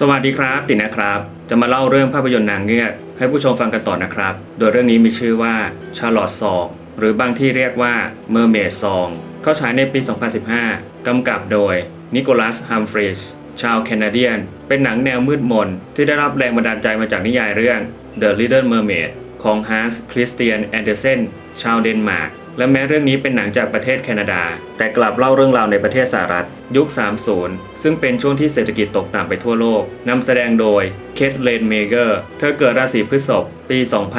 สวัสดีครับ ตินะครับ จะมาเล่าเรื่องภาพยนตร์นางเงือกให้ผู้ชมฟังกันต่อนะครับ โดยเรื่องนี้มีชื่อว่าชาร์ลอตซองหรือบางที่เรียกว่าเมอร์เมดซองเข้าฉายในปี 2015 กำกับโดยนิโคลัสฮัมฟรีสชาวแคนาเดียน เป็นหนังแนวมืดมน ที่ได้รับแรงบันดาลใจมาจากนิยายเรื่อง The Little Mermaid ของ Hans Christian Andersen ชาวเดนมาร์ก และแม้เรื่องนี้เป็นหนังจากประเทศแคนาดา แต่กลับเล่าเรื่องราวในประเทศสหรัฐ ยุค 30 ซึ่งเป็นช่วงที่เศรษฐกิจตกต่ำไปทั่วโลกนำแสดงโดยเคทเลนเมเกอร์ เธอเกิดราศีพฤษภปี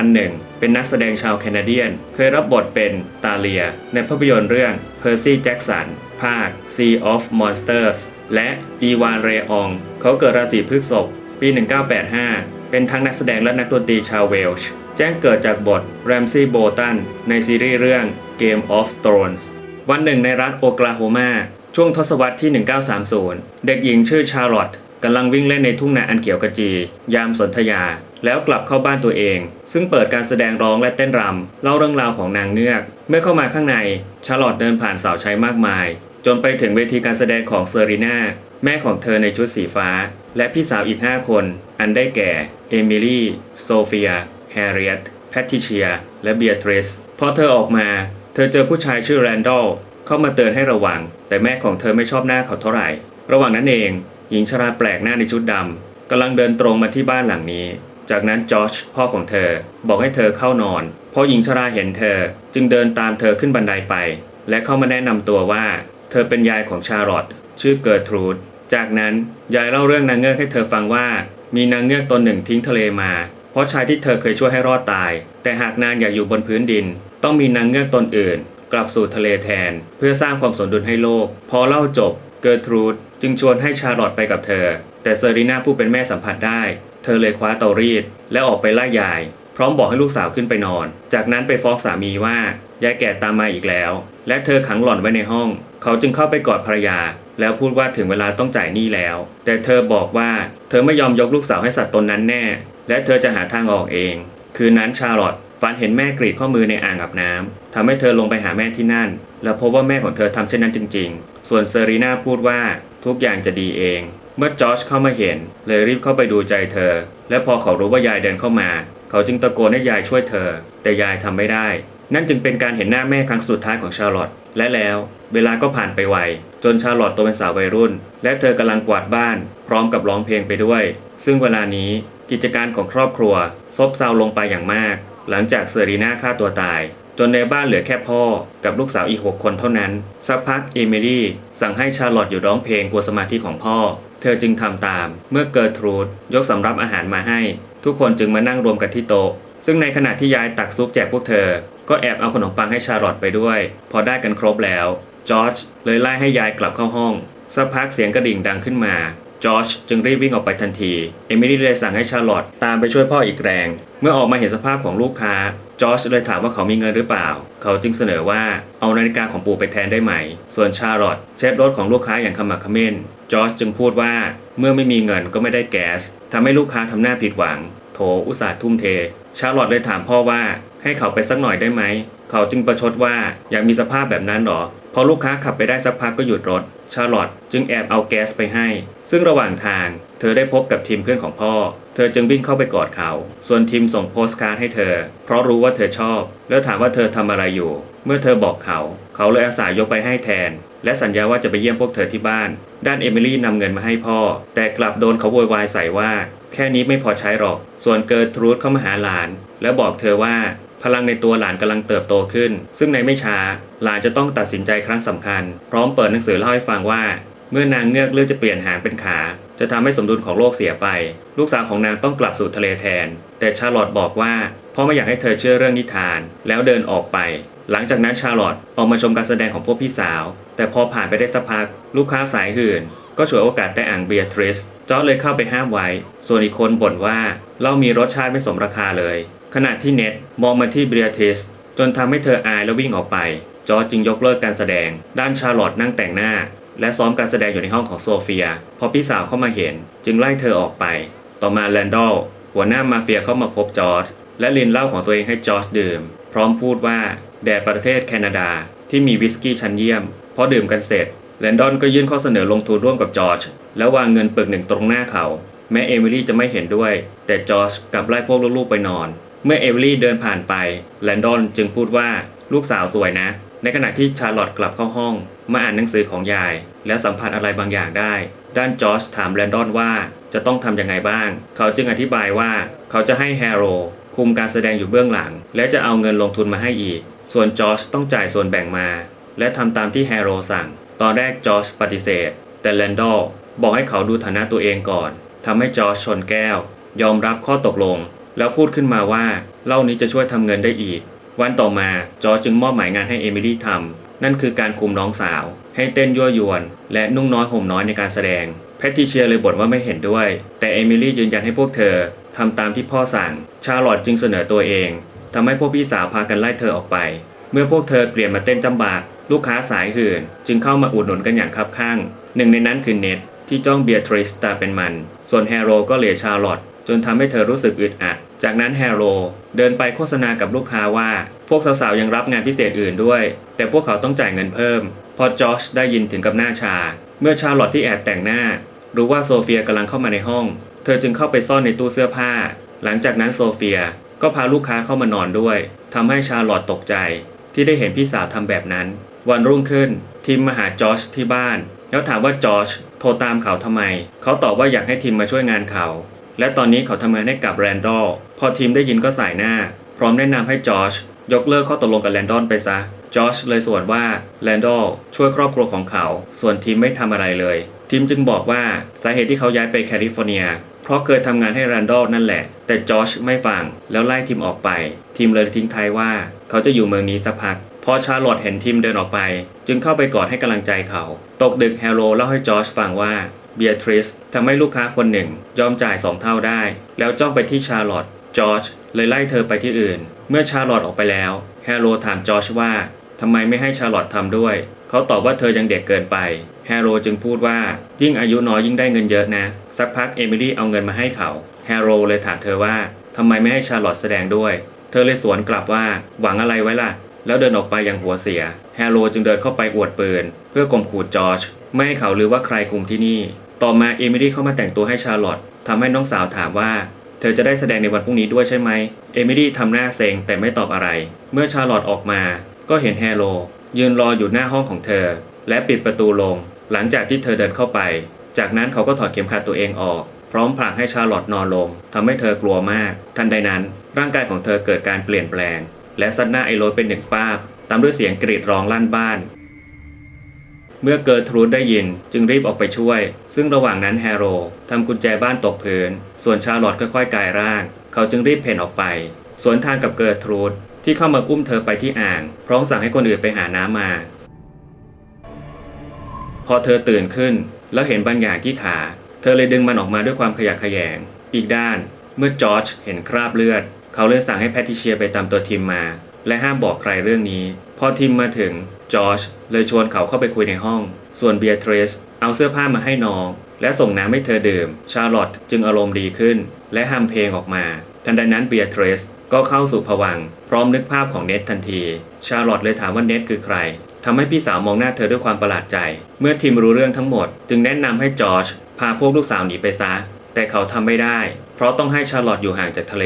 2001 เป็นนักแสดงชาวแคนาเดียน เคยรับบทเป็นตาเลีย ในภาพยนตร์เรื่อง Percy Jackson ภาค Sea of Monsters และอีวานเรออง เขาเกิดราศีพฤษภปี 1985 เป็นทั้งนักแสดงและนักดนตรีชาวเวลช์ แจ้งเกิดจากบทแรมซี่โบตันในซีรีส์เรื่อง Game of Thrones วันหนึ่งในรัฐโอกลาโฮมาช่วงทศวรรษที่ 1930 เด็กหญิงชื่อชาร์ลอตกำลังวิ่งเล่นในทุ่งนาอันเขียวกระจี ยามสนธยา แล้วกลับเข้าบ้านตัวเอง ซึ่งเปิดการแสดงร้องและเต้นรำ เล่าเรื่องราวของนางเงือก เมื่อเข้ามาข้างใน ชาร์ลอตเดินผ่านสาวใช้มากมาย จนไปถึงเวทีการแสดงของเซอรีนาแม่ของเธอในชุดสีฟ้า และพี่สาวอีก 5 คน อันได้แก่ เอมิลี่ โซเฟีย แฮร์ริเอตแพทริเชีย และเบียทริสพอเธอออกมา เธอเจอผู้ชายชื่อแรนดอลเข้ามาเตือนให้ระวัง แต่แม่ของเธอไม่ชอบหน้าเขาเท่าไหร่ ระหว่างนั้นเอง หญิงชราแปลกหน้าในชุดดำกำลังเดินตรงมาที่บ้านหลังนี้ จากนั้นจอร์จพ่อของเธอบอกให้เธอเข้านอน พอหญิงชราเห็นเธอจึงเดินตามเธอขึ้นบันไดไป และเข้ามาแนะนำตัวว่า เธอเป็นยายของชาร์ลอตชื่อเกิร์ทรูดจากนั้นยายเล่าเรื่องนางเงือกให้เธอฟังว่า มีนางเงือกตนหนึ่งทิ้งทะเลมา ราะชายที่เธอเคยช่วยให้รอดตาย แต่หากนางอยากอยู่บนพื้นดิน ต้องมีนางเงือกตนอื่น กลับสู่ทะเลแทน เพื่อสร้างความสมดุลให้โลก พอเล่าจบ เกิร์ทรูดจึงชวนให้ชาร์ลอตไปกับเธอ แต่เซรีนาผู้เป็นแม่สัมผัสได้ เธอเลยคว้าเตารีด และออกไปไล่ยาย พร้อมบอกให้ลูกสาวขึ้นไปนอน จากนั้นไปฟ้องสามีว่ายายแก่ตามมาอีกแล้ว และเธอขังหล่อนไว้ในห้อง เขาจึงเข้าไปกอดภรรยา แล้วพูดว่าถึงเวลาต้องจ่ายหนี้แล้ว แต่เธอบอกว่าเธอไม่ยอมยกลูกสาวให้สัตว์ตนนั้นแน่ และเธอจะหาทางออกเอง คืนนั้นชาร์ลอตฝันเห็นแม่กรีดข้อมือในอ่างอาบน้ำทำให้เธอลงไปหาแม่ที่นั่น แล้วพบว่าแม่ของเธอทำเช่นนั้นจริง ๆ ส่วนเซรีนาพูดว่าทุกอย่างจะดีเอง เมื่อจอร์จเข้ามาเห็น เลยรีบเข้าไปดูใจเธอ และพอเขารู้ว่ายายเดินเข้ามา เขาจึงตะโกนให้ยายช่วยเธอ แต่ยายทำไม่ได้ นั่นจึงเป็นการเห็นหน้าแม่ครั้งสุดท้ายของชาร์ลอตและแล้ว เวลาก็ผ่านไปไวจนชาร์ลอตโตเป็นสาววัยรุ่น และเธอกำลังกวาดบ้าน พร้อมกับร้องเพลงไปด้วย ซึ่งเวลานี้ กิจการของครอบครัว ซบเซาลงไปอย่างมาก หลังจากเซอรีนาฆ่าตัวตาย จนในบ้านเหลือแค่พ่อกับลูกสาวอีก6คนเท่านั้น สักพักเอมิลี่สั่งให้ชาร์ลอตอยู่ร้องเพลงกลัวสมาธิของพ่อ เธอจึงทำตาม เมื่อเกิร์ทรูดยกสำรับอาหารมาให้ ทุกคนจึงมานั่งรวมกันที่โต๊ะซึ่งในขณะที่ยายตักซุปแจกพวกเธอ ก็แอบเอาขนมปังให้ชาร์ลอตไปด้วย พอได้กันครบแล้วจอร์จเลยไล่ให้ยายกลับเข้าห้องสักพักเสียงกระดิ่งดังขึ้นมา จอร์จจึงรีบวิ่งออกไปทันที เอมิลี่เลยสั่งให้ชาร์ลอตตามไปช่วยพ่ออีกแรง เมื่อออกมาเห็นสภาพของลูกค้า จอร์จเลยถามว่าเขามีเงินหรือเปล่า เขาจึงเสนอว่าเอานาฬิกาของปู่ไปแทนได้ไหม ส่วนชาร์ลอตเช็ดรถของลูกค้าอย่างขมักเขม้น จอร์จจึงพูดว่าเมื่อไม่มีเงินก็ไม่ได้แก๊สทำให้ลูกค้าทำหน้าผิดหวัง โถอุตส่าห์ทุ่มเท ชาร์ลอตเลยถามพ่อว่าให้เขาไปสักหน่อยได้ไหม เขาจึงประชดว่าอยากมีสภาพแบบนั้นหรอ อลูกค้าขับไปได้สักพักก็หยุดรถ ชาร์ลอตจึงแอบเอาแก๊สไปให้ ซึ่งระหว่างทาง เธอได้พบกับทีมเพื่อนของพ่อ เธอจึงวิ่งเข้าไปกอดเขา ส่วนทีมส่งโปสการ์ดให้เธอ เพราะรู้ว่าเธอชอบ แล้วถามว่าเธอทำอะไรอยู่ เมื่อเธอบอกเขา เขาเลยอาสายกไปให้แทน และสัญญาว่าจะไปเยี่ยมพวกเธอที่บ้าน ด้านเอมิลี่นำเงินมาให้พ่อ แต่กลับโดนเขาโวยวายใส่ว่า แค่นี้ไม่พอใช้หรอก ส่วนเกิร์ทรูดเข้ามาหาหลาน แล้วบอกเธอว่า พลังในตัวหลานกำลังเติบโตขึ้น ซึ่งในไม่ช้าหลานจะต้องตัดสินใจครั้งสำคัญ พร้อมเปิดหนังสือเล่าให้ฟังว่า เมื่อนางเงือกเลือกจะเปลี่ยนหางเป็นขา จะทำให้สมดุลของโลกเสียไป ลูกสาวของนางต้องกลับสู่ทะเลแทน แต่ชาร์ลอตบอกว่าพ่อไม่อยากให้เธอเชื่อเรื่องนิทาน แล้วเดินออกไป หลังจากนั้นชาร์ลอตออกมาชมการแสดงของพวกพี่สาว แต่พอผ่านไปได้สักพัก ลูกค้าสายหื่น ก็ฉวยโอกาสแต่อ่างเบียทริสจอร์จเลยเข้าไปห้ามไว้ ส่วนอีกคนบ่นว่าเหล้ามีรสชาติไม่สมราคาเลย ขณะที่เน็ตมองมาที่เบียทิสจนทำให้เธออายและวิ่งออกไป จอร์จจึงยกเลิกการแสดง ด้านชาร์ลอตนั่งแต่งหน้า และซ้อมการแสดงอยู่ในห้องของโซเฟีย พอพี่สาวเข้ามาเห็น จึงไล่เธอออกไป ต่อมาแลนดอลหัวหน้ามาเฟียเข้ามาพบจอร์จและลินเหล้าของตัวเองให้จอร์จดื่ม พร้อมพูดว่าแด่ประเทศแคนาดาที่มีวิสกี้ชั้นเยี่ยม พอดื่มกันเสร็จแลนดอนก็ยื่นข้อเสนอลงทุนร่วมกับจอร์จแล้ววางเงินปึกหนึ่งตรงหน้าเขา แม้เอมิลี่จะไม่เห็นด้วย แต่จอร์จกลับไล่พวกลูกๆไปนอน เมื่อเอมิลี่เดินผ่านไปแลนดอนจึงพูดว่าลูกสาวสวยนะ ในขณะที่ชาร์ลอตกลับเข้าห้อง มาอ่านหนังสือของยาย และสัมผัสอะไรบางอย่างได้ ด้านจอร์จถามแลนดอนว่าจะต้องทำยังไงบ้าง เขาจึงอธิบายว่าเขาจะให้แฮร์โรคุมการแสดงอยู่เบื้องหลัง และจะเอาเงินลงทุนมาให้อีก ส่วนจอร์จต้องจ่ายส่วนแบ่งมา และทำตามที่แฮร์โรสั่ง ตอนแรกจอร์จปฏิเสธ แต่แลนดอลบอกให้เขาดูฐานะตัวเองก่อนทำให้จอร์จชนแก้ว ยอมรับข้อตกลง แล้วพูดขึ้นมาว่าเหล่านี้จะช่วยทำเงินได้อีก วันต่อมาจอจึงมอบหมายงานให้เอมิลี่ทำนั่นคือการคุมน้องสาว ให้เต้นยั่วยวน และนุ่งน้อยห่มน้อยในการแสดงแพทติเชียเลยบ่นว่าไม่เห็นด้วย แต่เอมิลี่ยืนยันให้พวกเธอทำตามที่พ่อสั่ง ชาร์ลอตจึงเสนอตัวเองทำให้พวกพี่สาวพากันไล่เธอออกไป เมื่อพวกเธอเปลี่ยนมาเต้นจำบากลูกค้าสายหื่น จึงเข้ามาอุดหนุนกันอย่างคับข้าง หนึ่งในนั้นคือเน็ตที่จ้องเบียทริสตาเป็นมัน ส่วนแฮโรก็เหลียชาร์ลอตจนทำให้เธอรู้สึกอึดอัด จากนั้นแฮโรเดินไปโฆษณากับลูกค้าว่า พวกสาวๆยังรับงานพิเศษอื่นด้วย แต่พวกเขาต้องจ่ายเงินเพิ่ม พอจอชได้ยินถึงกับหน้าชา เมื่อชาร์ลอตที่แอบแต่งหน้า รู้ว่าโซเฟียกำลังเข้ามาในห้อง เธอจึงเข้าไปซ่อนในตู้เสื้อผ้า หลังจากนั้นโซเฟียก็พาลูกค้าเข้ามานอนด้วยทำให้ชาร์ลอตตกใจ ที่ได้เห็นพี่สาวทำแบบนั้น วันรุ่งขึ้นทีมมาหาจอชที่บ้าน แล้วถามว่าจอชโทรตามเขาทำไม เขาตอบว่าอยากให้ทีมมาช่วยงานเขา และตอนนี้เขาทำงานให้กับแรนดอลพอทีมได้ยินก็สายหน้า พร้อมแนะนำให้จอชยกเลิกข้อตกลงกับแรนดอลไปซะ จอชเลยส่วนว่าแรนดอลช่วยครอบครัวของเขา ส่วนทีมไม่ทำอะไรเลย ทีมจึงบอกว่าสาเหตุที่เขาย้ายไปแคลิฟอร์เนีย เพราะเคยทำงานให้แรนดอลนั่นแหละ แต่จอชไม่ฟังแล้วไล่ทีมออกไป ทีมเลยทิ้งท้ายว่า เขาจะอยู่เมืองนี้สักพักพอชาร์ลอตเห็นทีมเดินออกไป จึงเข้าไปกอดให้กำลังใจเขา ตกดึกแฮโรเล่าให้จอชฟังว่า เบียทริสทำให้ลูกค้าคนหนึ่งยอมจ่ายสองเท่าได้ แล้วจ้องไปที่ชาร์ลอตจอร์จเลยไล่เธอไปที่อื่น เมื่อชาร์ลอตออกไปแล้วแฮร์โรถามจอร์จว่าทำไมไม่ให้ชาร์ลอตทำด้วย เขาตอบว่าเธอยังเด็กเกินไปแฮร์โรจึงพูดว่ายิ่งอายุน้อยยิ่งได้เงินเยอะนะ สักพักเอมิลี่เอาเงินมาให้เขาแฮร์โรเลยถามเธอว่าทำไมไม่ให้ชาร์ลอตแสดงด้วย เธอเลยสวนกลับว่าหวังอะไรไว้ล่ะ แล้วเดินออกไปอย่างหัวเสียแฮร์โรจึงเดินเข้าไปอวดปืน เพื่อข่มขู่จอร์จไม่ให้เขารู้ว่าใครคุมที่นี่ ต่อมาเอมิลี่เข้ามาแต่งตัวให้ชาร์ลอตทำให้น้องสาวถามว่า เธอจะได้แสดงในวันพรุ่งนี้ด้วยใช่ไหมเอมิลี่ทำหน้าเซ็งแต่ไม่ตอบอะไร เมื่อชาร์ลอตออกมา ก็เห็นแฮโรยืนรออยู่หน้าห้องของเธอ และปิดประตูลง หลังจากที่เธอเดินเข้าไป จากนั้นเขาก็ถอดเข็มขัดตัวเองออก พร้อมผลักให้ชาร์ลอตนอนลงทำให้เธอกลัวมาก ทันใดนั้น ร่างกายของเธอเกิดการเปลี่ยนแปลง และซัดหน้าไอโรสเป็นหนึ่งป้าบตามด้วยเสียงกรีดร้องลั่นบ้าน เมื่อเกิร์ทรูดได้ยินจึงรีบออกไปช่วย ซึ่งระหว่างนั้นแฮโรทำกุญแจบ้านตกพื้น ส่วนชาลอตค่อยๆกายร่าง เขาจึงรีบเพ่นออกไป สวนทางกับเกิร์ทรูดที่เข้ามาอุ้มเธอไปที่อ่าง พร้อมสั่งให้คนอื่นไปหาน้ำมา พอเธอตื่นขึ้น แล้วเห็นบางอย่างที่ขา เธอเลยดึงมันออกมาด้วยความขยะแขยง อีกด้าน เมื่อจอร์จเห็นคราบเลือด เขาเลยสั่งให้แพทริเชียไปตามตัวทิมมา และห้ามบอกใครเรื่องนี้ พอทิมมาถึงจอร์จเลยชวนเขาเข้าไปคุยในห้อง ส่วนเบียทริสเอาเสื้อผ้ามาให้น้อง และส่งน้ำให้เธอดื่ม ชาร์ลอตจึงอารมณ์ดีขึ้น และฮัมเพลงออกมา ทันใดนั้นเบียทริสก็เข้าสู่ผวัง พร้อมนึกภาพของเน็ตทันที ชาร์ลอตเลยถามว่าเน็ตคือใครทำให้พี่สาวมองหน้าเธอด้วยความประหลาดใจ เมื่อทิมรู้เรื่องทั้งหมด จึงแนะนำให้จอร์จพาพวกลูกสาวหนีไปซะ แต่เขาทำไม่ได้ เพราะต้องให้ชาร์ลอตอยู่ห่างจากทะเล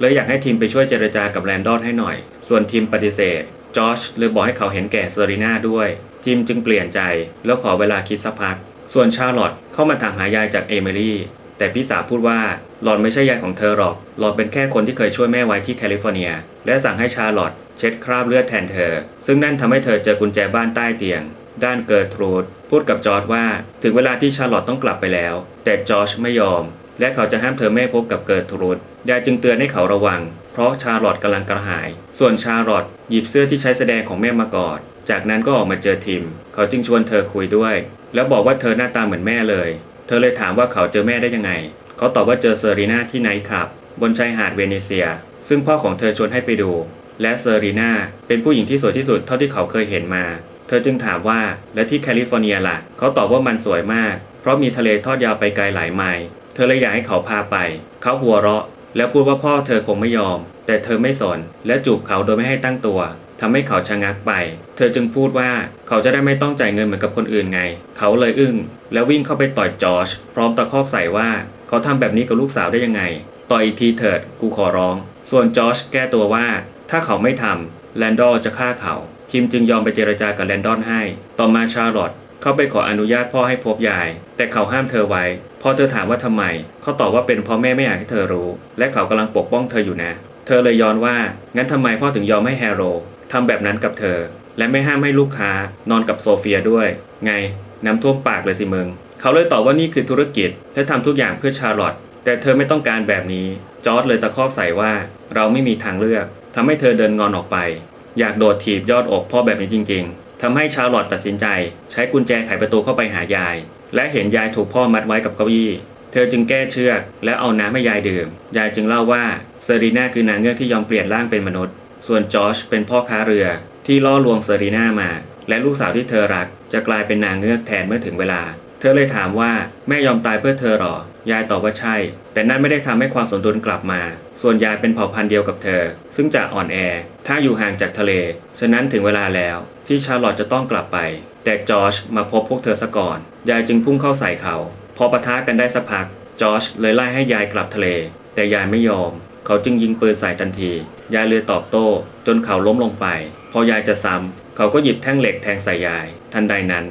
เลยอยากให้ทีมไปช่วยเจรจากับแรนดอลให้หน่อย ส่วนทีมปฏิเสธจอร์จเลยบอกให้เขาเห็นแก่เซอรีนาด้วย ทีมจึงเปลี่ยนใจแล้วขอเวลาคิดสักพัก ส่วนชาร์ลอตเข้ามาถามหายายจากเอมิลี่แต่พี่สาวพูดว่าหลอนไม่ใช่ยายของเธอหรอก หลอนเป็นแค่คนที่เคยช่วยแม่ไว้ที่แคลิฟอร์เนีย และสั่งให้ชาร์ลอตเช็ดคราบเลือดแทนเธอ ซึ่งนั่นทำให้เธอเจอกุญแจบ้านใต้เตียง ด้านเกิร์ทรูดพูดกับจอร์จว่า ถึงเวลาที่ชาร์ลอตต้องกลับไปแล้ว แต่จอร์จไม่ยอม และเขาจะห้ามเธอไม่พบกับเกิร์ทรูด ยายจึงเตือนให้เขาระวัง เพราะชาร์ลอตกำลังกระหาย ส่วนชาร์ลอตหยิบเสื้อที่ใช้แสดงของแม่มากอด จากนั้นก็ออกมาเจอทิม เขาจึงชวนเธอคุยด้วย แล้วบอกว่าเธอหน้าตาเหมือนแม่เลย เธอเลยถามว่าเขาเจอแม่ได้ยังไง เขาตอบว่าเจอเซอรีนาที่ไนท์คลับบนชายหาดเวเนเซีย ซึ่งพ่อของเธอชวนให้ไปดู และเซอรีนาเป็นผู้หญิงที่สวยที่สุดเท่าที่เขาเคยเห็นมา เธอจึงถามว่าและที่แคลิฟอร์เนียล่ะ เขาตอบว่ามันสวยมาก เพราะมีทะเลทอดยาวไปไกลหลายไมล์ เธอเลยอยากให้เขาพาไป เขาหัวเราะ แล้วพูดว่าพ่อเธอคงไม่ยอม แต่เธอไม่สน และจูบเขาโดยไม่ให้ตั้งตัวทำให้เขาชะงักไป เธอจึงพูดว่าเขาจะได้ไม่ต้องจ่ายเงินเหมือนกับคนอื่นไง เขาเลยอึ้ง แล้ววิ่งเข้าไปต่อยจอร์จพร้อมตะคอกใส่ว่าเขาทำแบบนี้กับลูกสาวได้ยังไง ต่อยอีกทีเถิดกูขอร้อง ส่วนจอร์จแก้ตัวว่า ถ้าเขาไม่ทำแลนดอร์จะฆ่าเขาทีมจึงยอมไปเจรจากับแลนดอนให้ ต่อมาชาร์ลอตเข้าไปขออนุญาตพ่อให้พบยาย แต่เขาห้ามเธอไว้ พอเธอถามว่าทำไม เขาตอบว่าเป็นเพราะแม่ไม่อยากให้เธอรู้ และเขากำลังปกป้องเธออยู่นะ เธอเลยย้อนว่า งั้นทำไมพ่อถึงยอมให้แฮร์โรทำแบบนั้นกับเธอ และไม่ห้ามให้ลูกค้านอนกับโซเฟียด้วย ไง น้ำท่วมปากเลยสิมึง เขาเลยตอบว่านี่คือธุรกิจ และทำทุกอย่างเพื่อชาร์ลอตแต่เธอไม่ต้องการแบบนี้ จอร์ดเลยตะคอกใส่ว่า เราไม่มีทางเลือกทำให้เธอเดินงอนออกไป อยากโดดถีบยอดอกพ่อแบบนี้จริง ๆทำให้ชาร์ลอตตัดสินใจ ใช้กุญแจไขประตูเข้าไปหายาย และเห็นยายถูกพ่อมัดไว้กับเก้าอี้ เธอจึงแก้เชือกและเอาน้ำให้ยายดื่ม ยายจึงเล่าว่าเซรีนาคือนางเงือกที่ยอมเปลี่ยนร่างเป็นมนุษย์ ส่วนจอชเป็นพ่อค้าเรือที่ล่อลวงเซรีนามา และลูกสาวที่เธอรัก จะกลายเป็นนางเงือกแทนเมื่อถึงเวลา เธอเลยถามว่าแม่ยอมตายเพื่อเธอหรอ ยายตอบว่าใช่ แต่นั่นไม่ได้ทำให้ความสมดุลกลับมา ส่วนยายเป็นเผ่าพันธุ์เดียวกับเธอ ซึ่งจะอ่อนแอ ถ้าอยู่ห่างจากทะเล ฉะนั้นถึงเวลาแล้ว ที่ชาร์ลอตจะต้องกลับไป แต่จอร์จมาพบพวกเธอซะก่อน ยายจึงพุ่งเข้าใส่เขา พอปะทะกันได้สักพัก จอร์จเลยไล่ให้ยายกลับทะเล แต่ยายไม่ยอม เขาจึงยิงปืนใส่ทันที ยายเลยตอบโต้ จนเขาล้มลงไป พอยายจะซ้ำเขาก็หยิบแท่งเหล็กแทงใส่ยาย ทันใดนั้น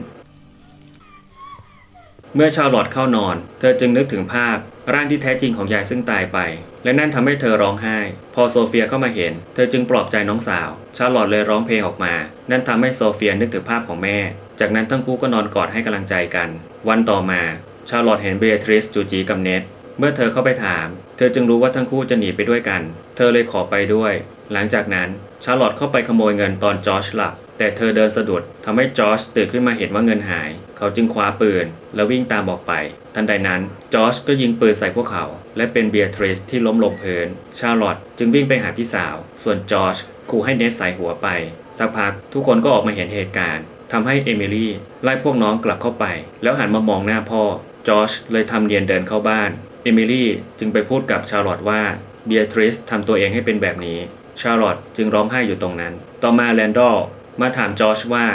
เมื่อชาร์ลอตเข้านอน เธอจึงนึกถึงภาพร่างที่แท้จริงของยายซึ่งตายไป และนั่นทำให้เธอร้องไห้ พอโซเฟียเข้ามาเห็น เธอจึงปลอบใจน้องสาว ชาลอตเลยร้องเพลงออกมา นั่นทำให้โซเฟียนึกถึงภาพของแม่ จากนั้นทั้งคู่ก็นอนกอดให้กำลังใจกัน วันต่อมา ชาลอตเห็นเบเทริสจูจีกับเนทเมื่อเธอเข้าไปถาม เธอจึงรู้ว่าทั้งคู่จะหนีไปด้วยกัน เธอเลยขอไปด้วย หลังจากนั้นชาลอตเข้าไปขโมยเงินตอนจอร์จหลับ แต่เธอเดินสะดุดทำให้จอร์จตื่นขึ้นมาเห็นว่าเงินหาย เขาจึงคว้าปืน แล้ววิ่งตามออกไป ทันใดนั้นจอร์จก็ยิงปืนใส่พวกเขา และเป็นเบียร์ทริสที่ล้มลงพื้น ชาร์ลอตจึงวิ่งไปหาพี่สาว ส่วนจอร์จขู่ให้เนทใส่หัวไป สักพักทุกคนก็ออกมาเห็นเหตุการณ์ทำให้เอมิลี่ไล่พวกน้องกลับเข้าไป แล้วหันมามองหน้าพ่อจอร์จเลยทำเนียนเดินเข้าบ้าน เอมิลี่จึงไปพูดกับชาร์ลอตว่าเบียทริสทำตัวเองให้เป็นแบบนี้ ชาร์ลอตจึงร้องไห้อยู่ตรงนั้น ต่อมาแลนดอล มาถามจอร์จว่า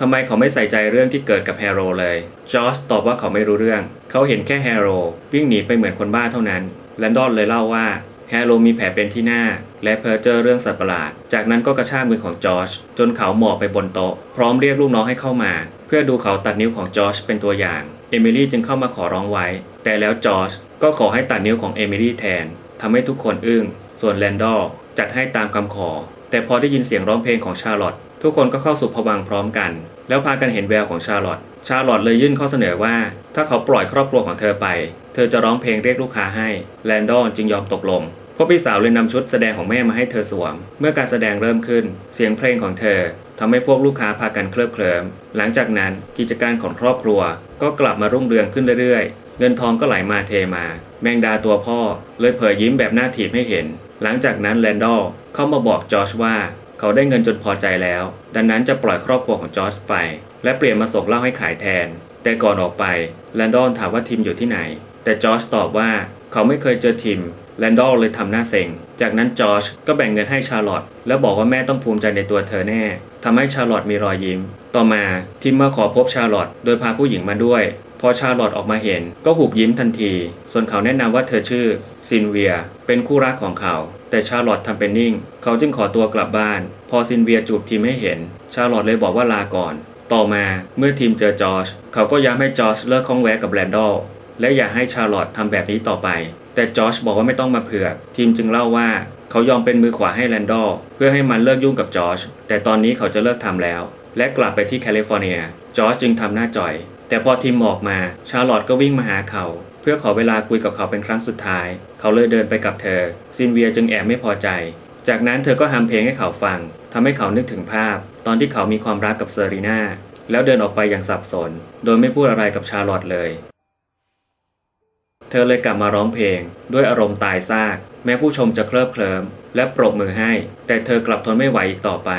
ทำไมเขาไม่ใส่ใจเรื่องที่เกิดกับแฮโรเลย จอร์จตอบว่าเขาไม่รู้เรื่อง เขาเห็นแค่แฮโรวิ่งหนีไปเหมือนคนบ้าเท่านั้น แลนดอลเลยเล่าว่าแฮโรมีแผลเป็นที่หน้า และเพอเจอเรื่องสัตว์ประหลาด จากนั้นก็กระชากมือของจอร์จนเขาหมอบไปบนโต๊ะ พร้อมเรียกลูกน้องให้เข้ามา เพื่อดูเขาตัดนิ้วของจอร์จเป็นตัวอย่าง เอมิลี่จึงเข้ามาขอร้องไว้ แต่แล้วจอร์จก็ขอให้ตัดนิ้วของเอมิลี่แทนทำให้ทุกคนอึ้ง ส่วนแลนดอลจัดให้ตามคำขอ แต่พอได้ยินเสียงร้องเพลงของชาร์ลอต ทุกคนก็เข้าสู่ผวังพร้อมกัน แล้วพากันเห็นแววของชาร์ลอตชาร์ลอตเลยยื่นข้อเสนอว่า ถ้าเขาปล่อยครอบครัวของเธอไป เธอจะร้องเพลงเรียกลูกค้าให้แลนดอลจึงยอมตกลงพวกพี่สาวเลยนำชุดแสดงของแม่มาให้เธอสวม เมื่อการแสดงเริ่มขึ้น เสียงเพลงของเธอทำให้พวกลูกค้าพากันเคลิบเคลิ้มหลังจากนั้นกิจการของครอบครัว ก็กลับมารุ่งเรืองขึ้นเรื่อยๆ เงินทองก็ไหลมาเทมา แมงดาตัวพ่อ เลยเผยยิ้มแบบหน้าถีบให้เห็น หลังจากนั้นแลนดอลเข้ามาบอกจอร์จว่า เขาได้เงินจนพอใจแล้ว ดังนั้นจะปล่อยครอบครัวของจอร์จไป และเปลี่ยนมาส่งเหล้าให้ขายแทน แต่ก่อนออกไปแลนดอลถามว่าทิมอยู่ที่ไหน แต่จอร์จตอบว่าเขาไม่เคยเจอทิมแลนดอลเลยทำหน้าเซ็ง จากนั้นจอร์จก็แบ่งเงินให้ชาร์ลอตแล้วบอกว่าแม่ต้องภูมิใจในตัวเธอแน่ทำให้ชาร์ลอตมีรอยยิ้ม ต่อมาทิมมาขอพบชาร์ลอตโดยพาผู้หญิงมาด้วย พอชาร์ลอตออกมาเห็น ก็หุบยิ้มทันที ส่วนเขาแนะนำว่าเธอชื่อซินเวีย เป็นคู่รักของเขา แต่ชาร์ลอตทำเป็นนิ่ง เขาจึงขอตัวกลับบ้าน พอซินเวียจูบทีมให้เห็น ชาร์ลอตเลยบอกว่าลาก่อน ต่อมาเมื่อทีมเจอจอร์จเขาก็ย้ำให้จอร์จเลิกข้องแวะกับแรนดอลและอย่าให้ชาร์ลอตทำแบบนี้ต่อไป แต่จอร์จบอกว่าไม่ต้องมาเผือกทีมจึงเล่าว่าเขายอมเป็นมือขวาให้แรนดอลเพื่อให้มันเลิกยุ่งกับจอร์จแต่ตอนนี้เขาจะเลิกทำแล้ว และกลับไปที่แคลิฟอร์เนียจอร์จจึงทำหน้าจ่อย แต่พอทีมออกมาชาร์ลอตก็วิ่งมาหาเขา เพื่อขอเวลาคุยกับเขาเป็นครั้งสุดท้าย เขาเลยเดินไปกับเธอ ซินเวียจึงแอบไม่พอใจ จากนั้นเธอก็ทำเพลงให้เขาฟังทำให้เขานึกถึงภาพ ตอนที่เขามีความรักกับเซรีนาแล้วเดินออกไปอย่างสับสน โดยไม่พูดอะไรกับชาร์ลอตเลย เธอเลยกลับมาร้องเพลง ด้วยอารมณ์ตายซาก แม้ผู้ชมจะเคลิบเคลิ้มและปรบมือให้ แต่เธอกลับทนไม่ไหวอีกต่อไป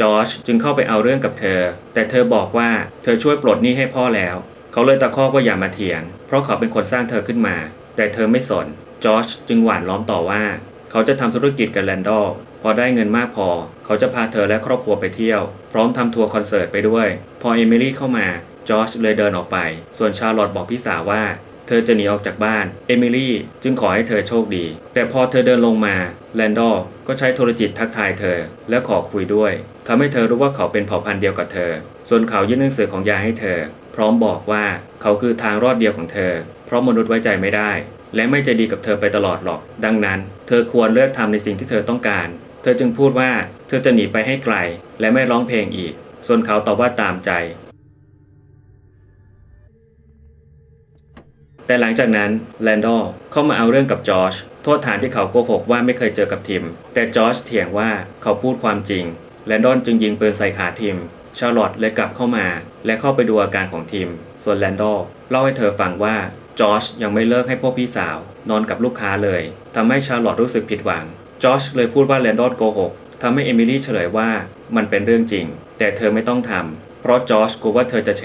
จอร์จจึงเข้าไปเอาเรื่องกับเธอ แต่เธอบอกว่าเธอช่วยปลดหนี้ให้พ่อแล้ว เขาเลยตะคอกว่าอย่ามาเถียง เพราะเขาเป็นคนสร้างเธอขึ้นมา แต่เธอไม่สน จอร์จจึงหว่านล้อมต่อว่า เขาจะทำธุรกิจกับแลนดอลพอได้เงินมากพอ เขาจะพาเธอและครอบครัวไปเที่ยว พร้อมทำทัวร์คอนเสิร์ตไปด้วย พอเอมิลี่เข้ามา จอร์จเลยเดินออกไป ส่วนชาร์ลอตบอกพี่สาวว่า เธอจะหนีออกจากบ้าน เอมิลี่จึงขอให้เธอโชคดี แต่พอเธอเดินลงมา แลนดอร์ก็ใช้โทรจิตทักทายเธอ และขอคุยด้วยทำให้เธอรู้ว่าเขาเป็นเผ่าพันธุ์เดียวกับเธอ ส่วนเขายื่นหนังสือของยายให้เธอ ร้อมบอกว่าเขาคือทางรอดเดียวของเธอ เพราะมนุษย์ไว้ใจไม่ได้ และไม่ใจดีกับเธอไปตลอดหรอก ดังนั้น เธอควรเลือกทำในสิ่งที่เธอต้องการ เธอจึงพูดว่าเธอจะหนีไปให้ไกล และไม่ร้องเพลงอีก ส่วนเขาตอบว่าตามใจ แต่หลังจากนั้นแลนดอร์เข้ามาเอาเรื่องกับจอร์จโทษฐานที่เขาโกหกว่าไม่เคยเจอกับทิม แต่จอร์จเถียงว่าเขาพูดความจริงแลนดอนจึงยิงปืนใส่ขาทิม ชาร์ลอตเลยกลับเข้ามา และเข้าไปดูอาการของทิมส่วนแลนดอร์เล่าให้เธอฟังว่าจอร์จยังไม่เลิกให้พวกพี่สาว นอนกับลูกค้าเลยทำให้ชาร์ลอตรู้สึกผิดหวัง จอร์จเลยพูดว่าแลนดอนโกหกทำให้เอมิลี่เฉลยว่ามันเป็นเรื่องจริง แต่เธอไม่ต้องทำเพราะจอร์จกลัวว่าเธอจะแฉ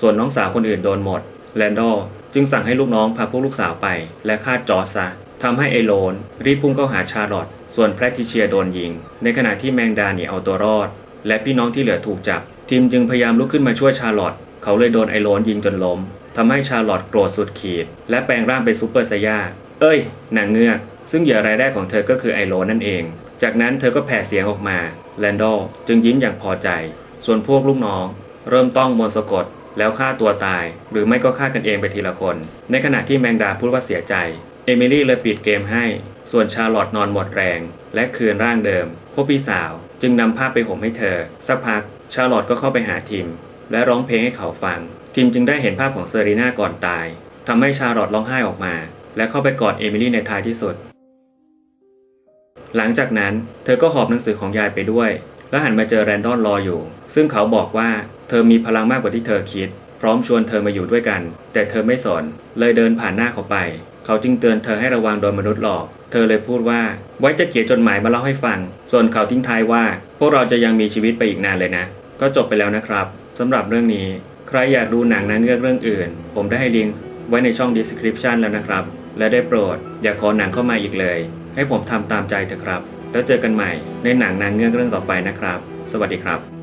ส่วนน้องสาวคนอื่นโดนหมดแลนดอร์จึงสั่งให้ลูกน้องพาพวกลูกสาวไป และฆ่าจอร์จซะทำให้ไอโลน รีบพุ่งเข้าหาชาร์ลอตส่วนแพทริเชียโดนยิง ในขณะที่แมงดาหนีเอาตัวรอด และพี่น้องที่เหลือถูกจับ ทีมจึงพยายามลุกขึ้นมาช่วยชาร์ลอตเขาเลยโดนไอโลนยิงจนล้มทำให้ชาร์ลอตโกรธสุดขีด และแปลงร่างเป็นซูเปอร์ไซย่า เอ้ยนางเงือก ซึ่งเหยื่อรายแรกของเธอก็คือไอโลนนั่นเอง จากนั้นเธอก็แผ่เสียงออกมา แลนดอลจึงยิ้มอย่างพอใจ ส่วนพวกลูกน้อง เริ่มต้องมนสะกดแล้วฆ่าตัวตาย หรือไม่ก็ฆ่ากันเองไปทีละคน ในขณะที่แมงดาพูดว่าเสียใจ เอมิลี่เลยปิดเกมให้ ส่วนชาร์ลอตนอนหมดแรง และคืนร่างเดิม พวกพี่สาวจึงนำผ้าไปห่มให้เธอ สักพัก ชาร์ลอตก็เข้าไปหาทิม และร้องเพลงให้เขาฟัง ทิมจึงได้เห็นภาพของเซรีนาก่อนตายทำให้ชาร์ลอตร้องไห้ออกมา และเข้าไปกอดเอมิลี่ในท้ายที่สุด หลังจากนั้นเธอก็หอบหนังสือของยายไปด้วย และหันมาเจอแรนดอนรออยู่ ซึ่งเขาบอกว่าเธอมีพลังมากกว่าที่เธอคิด พร้อมชวนเธอมาอยู่ด้วยกัน แต่เธอไม่สน เลยเดินผ่านหน้าเขาไป เขาจึงเตือนเธอให้ระวังโดนมนุษย์หลอกเธอเลยพูดว่าไว้จะเขียนจดหมายมาเล่าให้ฟัง ส่วนเขาทิ้งท้ายว่า พวกเราจะยังมีชีวิตไปอีกนานเลยนะ ก็จบไปแล้วนะครับสำหรับเรื่องนี้ ใครอยากดูหนังนางเงือกเรื่องอื่น ผมได้ให้ลิงก์ไว้ในช่อง description แล้วนะครับ และได้โปรด อย่าขอหนังเข้ามาอีกเลย ให้ผมทำตามใจเถอะครับ แล้วเจอกันใหม่ในหนังนางเงือกเรื่องต่อไปนะครับ สวัสดีครับ